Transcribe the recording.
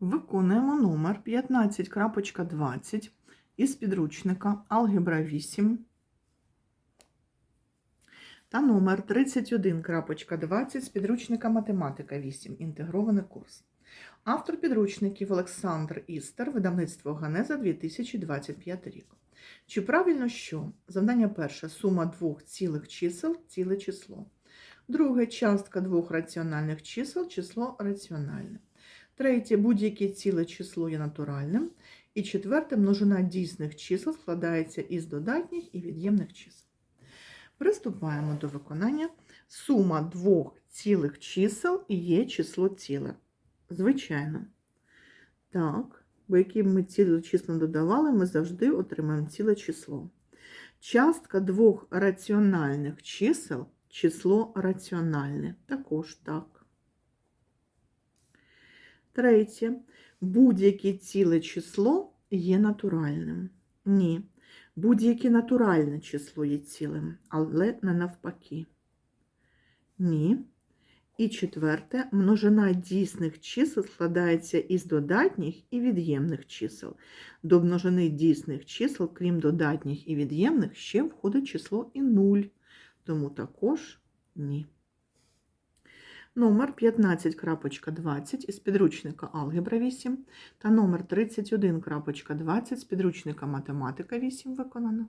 Виконуємо номер 15.20 із підручника Алгебра 8 та номер 31.20 з підручника Математика 8. Інтегрований курс. Автор підручників Олександр Істер, видавництво Ганеза 2025 рік. Чи правильно що? Завдання перше. Сума двох цілих чисел ціле число. Друге частка двох раціональних чисел число раціональне. Третє будь-яке ціле число є натуральним. І четверте множина дійсних чисел складається із додатніх і від'ємних чисел. Приступаємо до виконання. Сума двох цілих чисел є число ціле. Звичайно. Так, бо які б ми ціле число додавали, ми завжди отримаємо ціле число. Частка двох раціональних чисел число раціональне. Також так. Третє. Будь-яке ціле число є натуральним. Ні. Будь-яке натуральне число є цілим, але не навпаки. Ні. І четверте, множина дійсних чисел складається із додатніх і від'ємних чисел. До множини дійсних чисел, крім додатніх і від'ємних, ще входить число і 0. Тому також ні. Номер 15.20 із підручника Алгебра 8 та номер 31.20 з підручника Математика 8 виконано.